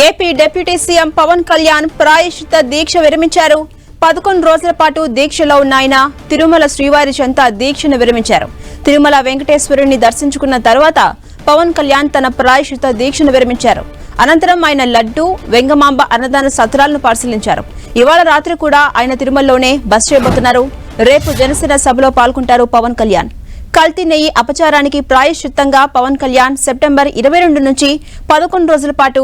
AP deputy CM Pawan Kalyan ప్రాయశ్చిత దీక్ష విరమించారు. పదకొండు రోజుల పాటు దీక్షలో ఉన్న ఆయన తిరుమల శ్రీవారి చెంత దీక్షను విరమించారు. తిరుమల వెంకటేశ్వరుని దర్శించుకున్న తర్వాత పవన్ కళ్యాణ్ తన ప్రాయశ్చిత దీక్షను విరమించారు. అనంతరం ఆయన లడ్డు వెంగమాంబ అన్నదాన సత్రాలను పరిశీలించారు. ఇవాళ రాత్రి కూడా ఆయన తిరుమలలోనే బస్ చేయబోతున్నారు. రేపు జనసేన సభలో పాల్గొంటారు పవన్ కళ్యాణ్. కల్తీ నెయ్యి అపచారానికి ప్రాయశ్చిత్తంగా పవన్ కళ్యాణ్ సెప్టెంబర్ ఇరవై రెండు నుంచి పదకొండు రోజుల పాటు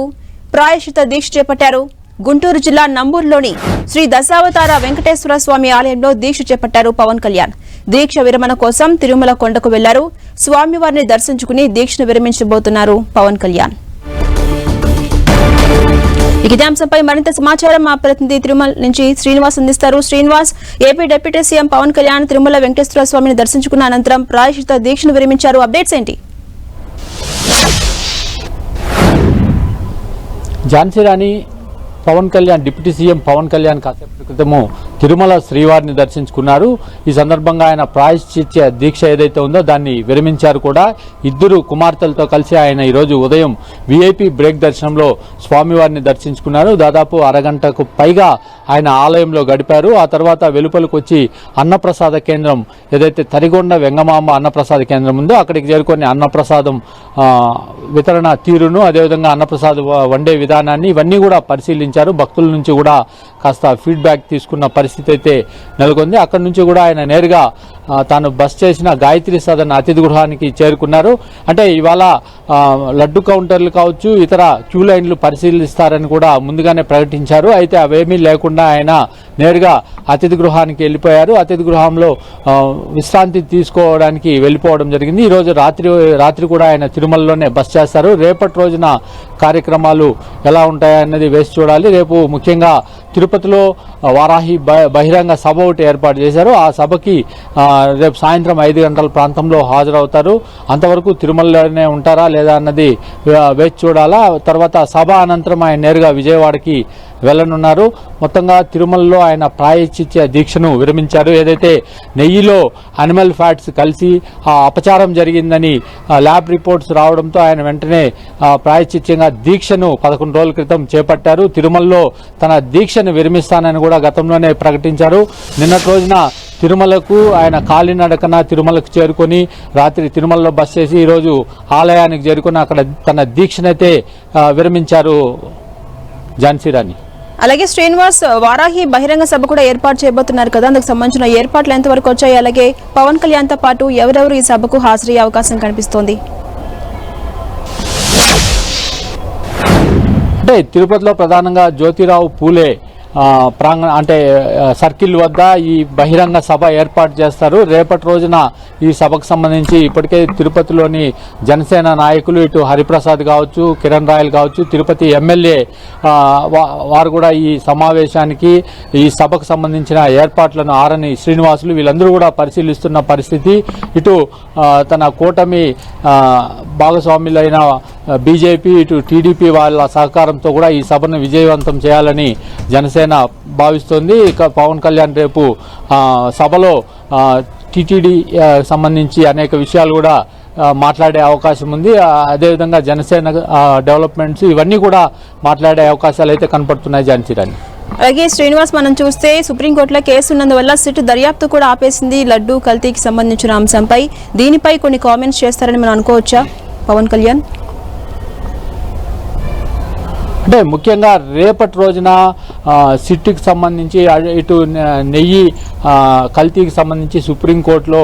ప్రాయశ్చిత దీక్ష చేపట్టారు. గుంటూరు జిల్లా నంబూరులోని శ్రీ దశావతార వెంకటేశ్వర స్వామి ఆలయంలో దీక్ష చేపట్టారు పవన్ కళ్యాణ్. దీక్ష విరమణ కోసం తిరుమల కొండకు వెళ్ళారు. స్వామివారిని దర్శించుకుని దీక్షను విరమించబోతున్నారు పవన్ కళ్యాణ్. ఇక మరింత సమాచారం మా ప్రతినిధి తిరుమల నుంచి శ్రీనివాస్ అందిస్తారు. Srinivas AP deputy CM Pawan Kalyan Tirumala Venkateswara స్వామిని దర్శించుకున్న అనంతరం ప్రాయశ్చిత దీక్షను విరమించారు. అప్డేట్స్ ఏంటి? ఝాన్సీ రాణి పవన్ కళ్యాణ్ డిప్యూటీ సీఎం పవన్ కళ్యాణ్ కాసేపు. క్రితము తిరుమల శ్రీవారిని దర్శించుకున్నారు. ఈ సందర్భంగా ఆయన ప్రాయశ్చిత్య దీక్ష ఏదైతే ఉందో దాన్ని విరమించారు కూడా. ఇద్దరు కుమార్తెలతో కలిసి ఆయన ఈరోజు ఉదయం విఐపి బ్రేక్ దర్శనంలో స్వామివారిని దర్శించుకున్నారు. దాదాపు అరగంటకు పైగా ఆయన ఆలయంలో గడిపారు. ఆ తర్వాత వెలుపలకు వచ్చి అన్నప్రసాద కేంద్రం ఏదైతే తరిగొండ వెంగమాంబ అన్నప్రసాద కేంద్రం ఉందో అక్కడికి చేరుకొని అన్నప్రసాదం వితరణ తీరును అదేవిధంగా అన్నప్రసాద వండే విధానాన్ని ఇవన్నీ కూడా పరిశీలించారు. భక్తుల నుంచి కూడా కాస్త ఫీడ్బ్యాక్ తీసుకున్న పరిస్థితి అయితే నెలకొంది. అక్కడి నుంచి కూడా ఆయన నేరుగా తాను బస్ చేసిన గాయత్రి సదన్ అతిథి గృహానికి చేరుకున్నారు. అంటే ఇవాళ లడ్డు కౌంటర్లు కావచ్చు ఇతర క్యూ లైన్లు పరిశీలిస్తారని కూడా ముందుగానే ప్రకటించారు. అయితే అవేమీ లేకుండా ఆయన నేరుగా అతిథి గృహానికి వెళ్ళిపోయారు. అతిథి గృహంలో విశ్రాంతి తీసుకోవడానికి వెళ్ళిపోవడం జరిగింది. ఈరోజు రాత్రి రాత్రి కూడా ఆయన తిరుమలలోనే బస్ చేస్తారు. రేపటి రోజున కార్యక్రమాలు ఎలా ఉంటాయన్నది వేసి చూడాలి. రేపు ముఖ్యంగా తిరుపతిలో వారాహి బ- బహిరంగ సభ ఒకటి ఏర్పాటు చేశారు. ఆ సభకి ఆ, రేపు సాయంత్రం ఐదు గంటల ప్రాంతంలో హాజరవుతారు. అంతవరకు తిరుమలలోనే ఉంటారా లేదా అన్నది వేచి చూడాలా. తర్వాత సభ అనంతరం ఆయన నేరుగా విజయవాడకి వెళ్ళనున్నారు. మొత్తంగా తిరుమలలో ఆయన ప్రాయశ్చిత్య దీక్షను విరమించారు. ఏదైతే నెయ్యిలో అనిమల్ ఫ్యాట్స్ కలిసి ఆ అపచారం జరిగిందని ల్యాబ్ రిపోర్ట్స్ రావడంతో ఆయన వెంటనే ప్రాయశ్చిత్యంగా దీక్షను పదకొండు రోజుల క్రితం చేపట్టారు. తిరుమలలో తన దీక్షను విరమిస్తానని కూడా గతంలోనే ప్రకటించారు. నిన్నటి రోజున తిరుమలకు ఆయన కాలినడకన తిరుమలకు చేరుకొని రాత్రి తిరుమలలో బస్ చేసి ఈరోజు ఆలయానికి చేరుకొని అక్కడ తన దీక్షనైతే విరమించారు ఝాన్సీ రాణి. అలాగే శ్రీనివాస్ వారాహి బహిరంగ సభ కూడా ఏర్పాటు చేయబోతున్నారు కదా. అందుకు సంబంధించిన ఏర్పాట్లు ఎంతవరకు వచ్చాయి? అలాగే పవన్ కళ్యాణ్తో పాటు ఎవరెవరు ఈ సభకు హాజరయ్యే అవకాశం కనిపిస్తోంది? అంటే తిరుపతిలో ప్రధానంగా జ్యోతిరావు పూలే ప్రాంగణ అంటే సర్కిల్ వద్ద ఈ బహిరంగ సభ ఏర్పాటు చేస్తారు. రేపటి రోజున ఈ సభకు సంబంధించి ఇప్పటికే తిరుపతిలోని జనసేన నాయకులు ఇటు హరిప్రసాద్ కావచ్చు కిరణ్ రాయల్ కావచ్చు తిరుపతి ఎమ్మెల్యే వారు కూడా ఈ సమావేశానికి ఈ సభకు సంబంధించిన ఏర్పాట్లను ఆరని శ్రీనివాసులు వీళ్ళందరూ కూడా పరిశీలిస్తున్న పరిస్థితి. ఇటు తన కూటమి భాగస్వాములైన బీజేపీ ఇటు టీడీపీ వాళ్ళ సహకారంతో కూడా ఈ సభను విజయవంతం చేయాలని జనసేన భావిస్తోంది. ఇక పవన్ కళ్యాణ్ రేపు సభలో టీటీడీ సంబంధించి అనేక విషయాలు కూడా మాట్లాడే అవకాశం ఉంది. అదేవిధంగా జనసేన డెవలప్మెంట్స్ ఇవన్నీ కూడా మాట్లాడే అవకాశాలు అయితే కనపడుతున్నాయి జాన్సీరాని అలాగే శ్రీనివాస్ మనం చూస్తే సుప్రీంకోర్టులో కేసు ఉన్నందువల్ల సిట్ దర్యాప్తు కూడా ఆపేసింది లడ్డు కల్తీకి సంబంధించిన అంశంపై. దీనిపై కొన్ని కామెంట్స్ చేస్తారని మనం అనుకోవచ్చా? పవన్ కళ్యాణ్. అంటే ముఖ్యంగా రేపటి రోజున ఆ, సిట్టుకి సంబంధించి అటు- ఇటు నెయ్యి కల్తీకి సంబంధించి సుప్రీంకోర్టులో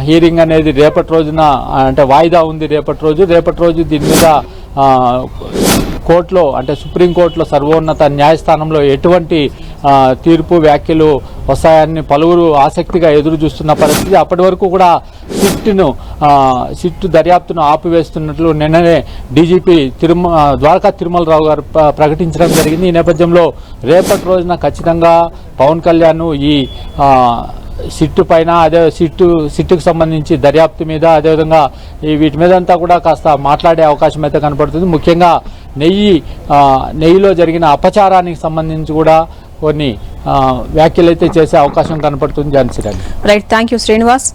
హీరింగ్ అనేది రేపటి రోజున అంటే వాయిదా ఉంది రేపటి రోజు. రేపటి రోజు దీని మీద కోర్టులో అంటే సుప్రీంకోర్టులో సర్వోన్నత న్యాయస్థానంలో ఎటువంటి తీర్పు వ్యాఖ్యలు వస్తాయని పలువురు ఆసక్తిగా ఎదురు చూస్తున్న పరిస్థితి. అప్పటి వరకు కూడా సిట్ను సిట్ దర్యాప్తును ఆపివేస్తున్నట్లు నిన్ననే డీజీపీ తిరుమ ద్వారకా తిరుమలరావు గారు ప్రకటించడం జరిగింది. ఈ నేపథ్యంలో రేపటి రోజున ఖచ్చితంగా పవన్ కళ్యాణ్ ఈ సిట్టు పైన అదే సిట్టు సిట్టుకు సంబంధించి దర్యాప్తు మీద అదేవిధంగా ఈ వీటి మీద అంతా కూడా కాస్త మాట్లాడే అవకాశం అయితే కనపడుతుంది. ముఖ్యంగా నెయ్యి నెయ్యిలో జరిగిన అపచారానికి సంబంధించి కూడా కొన్ని వ్యాఖ్యలు అయితే చేసే అవకాశం కనపడుతుంది. Jhansi Rani. Right thank you Srinivas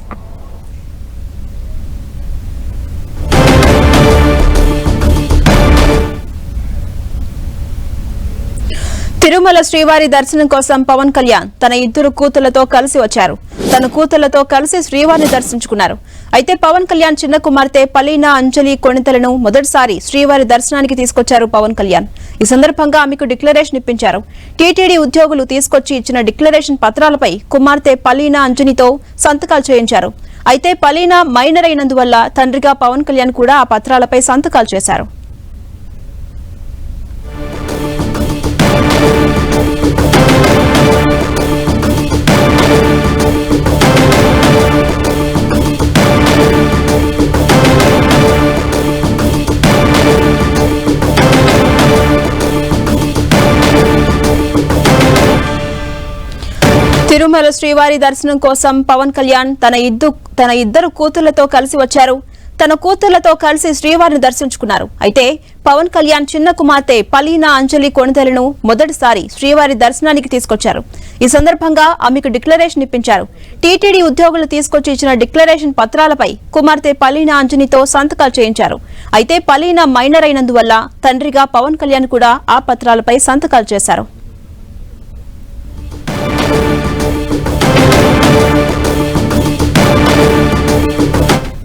Tirumala శ్రీవారి దర్శనం కోసం పవన్ కళ్యాణ్ తన ఇద్దరు కూతుళ్ళతో కలిసి వచ్చారు. తన కూతుళ్ళతో కలిసి శ్రీవారిని దర్శించుకున్నారు. అయితే పవన్ కళ్యాణ్ చిన్న కుమార్తె పలీనా అంజలి కొణితలను మొదటిసారి శ్రీవారి దర్శనానికి తీసుకొచ్చారు పవన్ కళ్యాణ్. ఈ సందర్భంగా ఆమెకు డిక్లరేషన్ ఇప్పించారు. టీటీడీ ఉద్యోగులు తీసుకొచ్చి ఇచ్చిన డిక్లరేషన్ పత్రాలపై కుమార్తె పలీనా అంజనితో సంతకాలు చేయించారు. అయితే పలీనా మైనర్ అయినందువల్ల తండ్రిగా పవన్ కళ్యాణ్ కూడా ఆ పత్రాలపై సంతకాలు చేశారు. తిరుమల శ్రీవారి దర్శనం కోసం పవన్ కళ్యాణ్ తన ఇద్దు తన ఇద్దరు కూతుళ్ళతో కలిసి వచ్చారు. తన కూతుళ్ళతో కలిసి శ్రీవారిని దర్శించుకున్నారు. అయితే పవన్ కళ్యాణ్ చిన్న కుమార్తె పలీనా అంజలి కొణితలను మొదటిసారి శ్రీవారి దర్శనానికి తీసుకొచ్చారు. ఈ సందర్భంగా ఆమెకు డిక్లరేషన్ ఇప్పించారు. టీటీడీ ఉద్యోగులు తీసుకొచ్చి ఇచ్చిన డిక్లరేషన్ పత్రాలపై కుమార్తె పలీనా అంజనితో సంతకాలు చేయించారు. అయితే పలీనా మైనర్ అయినందువల్ల తండ్రిగా పవన్ కళ్యాణ్ కూడా ఆ పత్రాలపై సంతకాలు చేశారు.